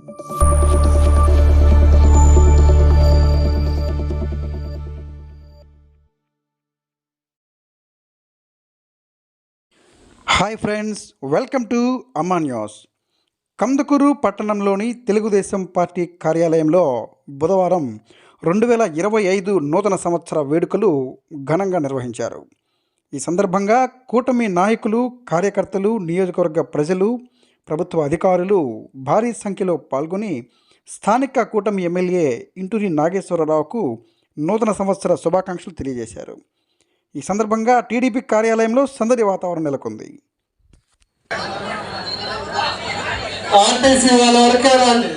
Hi friends welcome to Amanya's Kandukur పట్టణంలోని Telugu Desam party కార్యాలయంలో బుధవారం రెండు వేల ఇరవై ఐదు నూతన సంవత్సర వేడుకలు ఘనంగా నిర్వహించారు. ఈ సందర్భంగా కూటమి నాయకులు కార్యకర్తలు నియోజకవర్గ ప్రజలు ప్రభుత్వ అధికారులు భారీ సంఖ్యలో పాల్గొని స్థానిక కూటమి ఎమ్మెల్యే ఇంటూరి నాగేశ్వరరావుకు నూతన సంవత్సర శుభాకాంక్షలు తెలియజేశారు. ఈ సందర్భంగా టీడీపీ కార్యాలయంలో సందడి వాతావరణం నెలకొంది. ఆర్టీసీ వాళ్ళ వరకే రండి.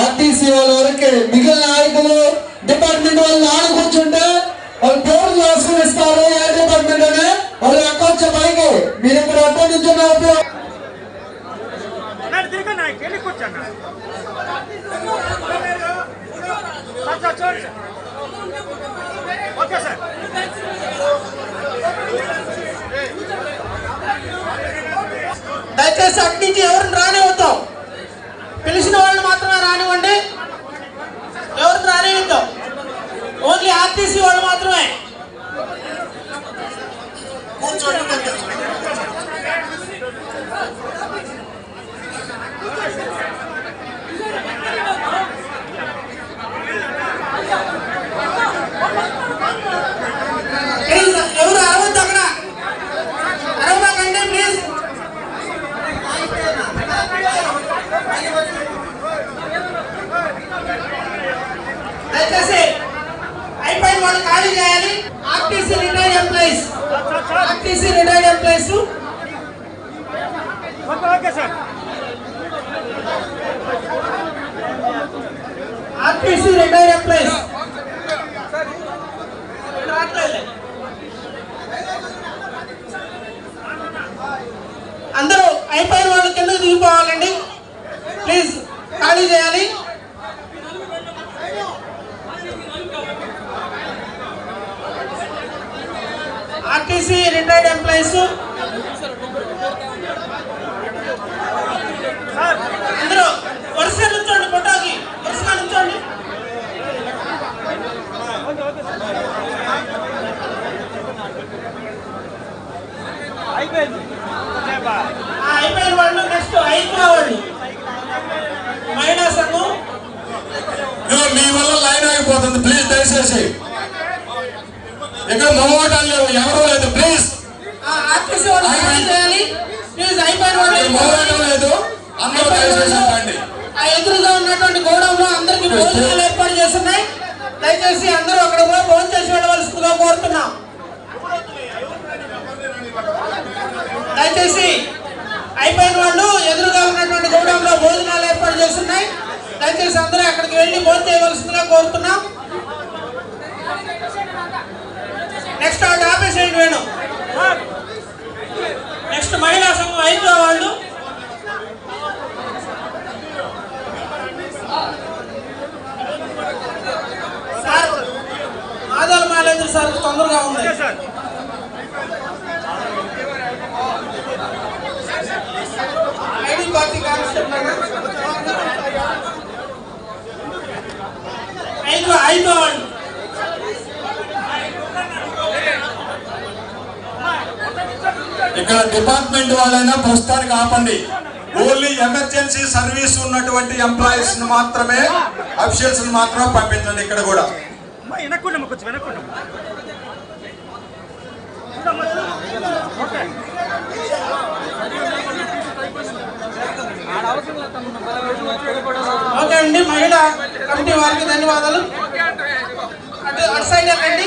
ఆర్టీసీ వాళ్ళ వరకే మిగిలిన నాయకులు డిపార్ట్మెంట్ వాళ్ళు ఆడ వాళ్ళు పేర్లు రాసుకుని ఇస్తారు ఏ డిపార్ట్మెంట్ అనే వాళ్ళు ఎక్కొచ్చే పైకి మీరు ఇక్కడ దయచేసి అటు నుంచి ఎవరిని రానివద్దాం పిలిచిన వాళ్ళు మాత్రమే రానివ్వండి ఎవరిని రానివద్దాం ఓన్లీ ఆర్టీసీ వాళ్ళు మాత్రమే కూర్చోండి కొంచెం. ప్లీజ్ ఎవరు అరవద్దు అక్కడ అరవకండి ప్లీజ్ దయచేసి అయిపోయిన వాళ్ళు ఖాళీ చేయాలి. RTC retired employees. RTC retired employees. RTC retired employees. RTC retired employees? అందరూ వరుస నుంచోండి ఫోటోకి వరుసగా నుంచోండి. అయిపోయింది అయిపోయిన వాళ్ళు నెక్స్ట్ ఐదు వాళ్ళు మహిళా సంఘం మీ వల్ల లైన్ ఆగిపోతుంది. ప్లీజ్ దయచేసి. ఇక్కడ మొమ్మటాలు లేవు ఎవరు ఆ ఎదురుగా ఉన్నటువంటి గోడంలో అందరికి భోజనాలు ఏర్పాటు చేస్తున్నాయి. దయచేసి అందరూ అక్కడ పోయి భోజనం చేసి వెళ్ళవలసిందిగా కోరుతున్నాం. దయచేసి అయిపోయిన వాళ్ళు ఎదురుగా ఉన్నటువంటి గోడంలో భోజనాలు ఏర్పాటు చేస్తున్నాయి. దయచేసి అందరూ అక్కడికి వెళ్ళి భోజనం చేయవలసిందిగా కోరుతున్నాం. నెక్స్ట్ వాళ్ళు ఆపేసేయండి వేణు నెక్స్ట్ మహిళా సంఘం ఐదో వాళ్ళు సార్ ఆదాల మేనేజర్ సార్ తొందరగా ఉంది okay sir ID party constable ఐదు ఐదు వాళ్ళు ఇక్కడ డిపార్ట్మెంట్ వాళ్ళైనా ప్రస్తుతానికి ఆపండి. ఓన్లీ ఎమర్జెన్సీ సర్వీస్ ఉన్నటువంటి ఎంప్లాయీస్ మాత్రమే అఫీషియల్స్ మాత్రమే పంపించండి ఇక్కడ కూడా. ఓకే అండి మహిళా కమిటీ వారికి ధన్యవాదాలు. అటు అటు సైడ్ వెళ్ళండి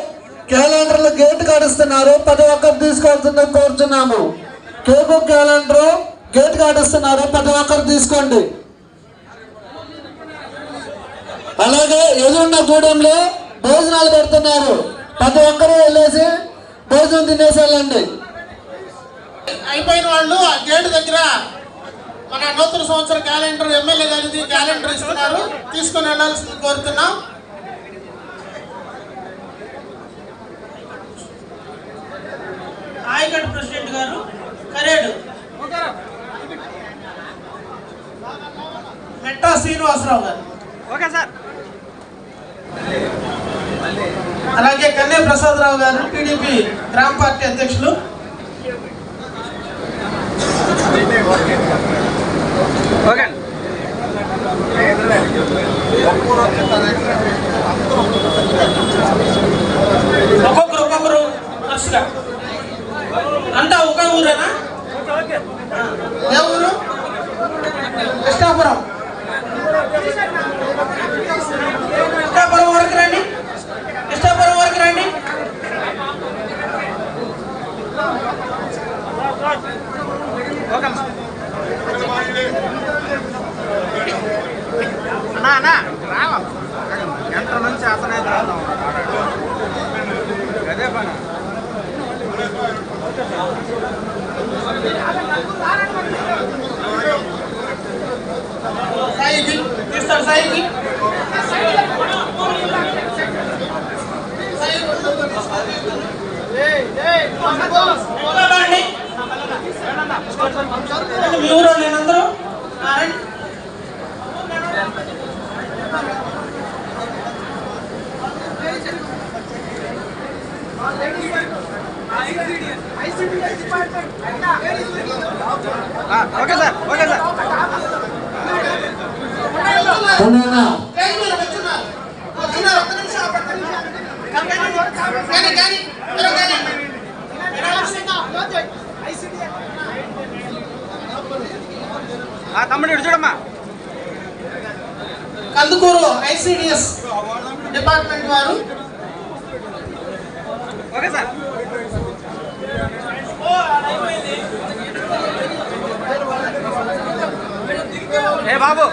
ఆడిస్తున్నారు ప్రతి ఒక్కరు తీసుకోవాల్సిందని కోరుతున్నాము కేబు క్యాలెండర్ గేట్ ఆడిస్తున్నారు ప్రతి ఒక్కరు తీసుకోండి. అలాగే ఎదురున్న గూడెంలో భోజనాలు పెడుతున్నారు. ప్రతి ఒక్కరూ వెళ్ళేసి భోజనం తినేసి వెళ్ళండి. అయిపోయిన వాళ్ళు ఆ గేటు దగ్గర మన నూతన సంవత్సర క్యాలెండర్ ఎమ్మెల్యే గారిది క్యాలెండర్ ఇస్తున్నారు. తీసుకుని వెళ్ళాల్సింది కోరుతున్నాం. ఆయగడ్ ప్రెసిడెంట్ గారు కరేడు. మెట్టా శ్రీనివాసరావు గారు. Okay sir. అలాగే కన్నే ప్రసాదరావు గారు టీడీపీ గ్రామ పార్టీ అధ్యక్షులు. ఓకే. ఒక్కొక్కరు ఒక్కొక్కరు వరుసగా ఊరేనా? ఏ ఊరు? కృష్ణాపురం. కృష్ణాపురం వరకు రండి. కృష్ణాపురం వరకు రండి. ఓకే సాయికి తీస్తారు సాయికి రండి మీ ఊరు లేనందరూ రండి ఓకే సార్ ఓకే సార్. తమ్ముడు ఇటు చూడమ్మా. కందుకూరు ఐసిడిఎస్ డిపార్ట్మెంట్ వారు. Okay sir. ఏ బాబు.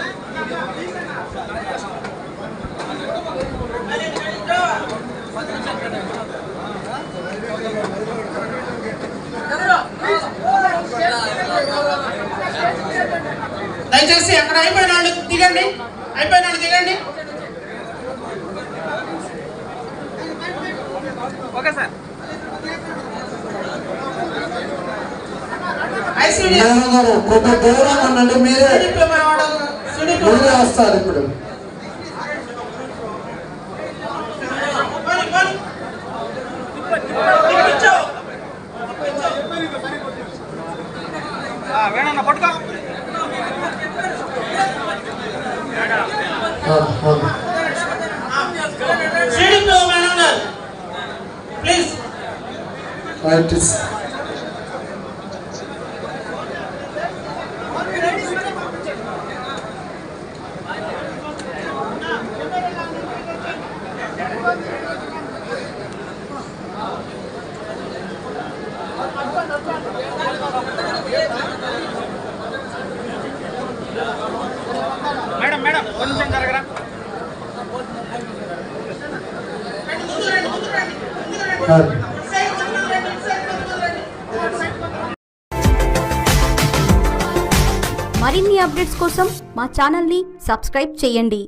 దయచేసి అక్కడ అయిపోయిన వాళ్ళు దిగండి. అయిపోయిన వాళ్ళు దిగండి. ఓకే సార్ ఐసిడిఎస్ మేడం గారు కొంత దూరం ఉండండి మీరే. మీరే వస్తారు ఇప్పుడు. పోనీ, పోనీ. ఇప్పించు. ఆ, వేణన్న పట్టుకో ఆ, ఆ. సిడిప్లొమా మేడం మేడం కొంచెం జరగరా? మరిన్ని అప్డేట్స్ కోసం మా ఛానల్ని సబ్స్క్రైబ్ చేయండి.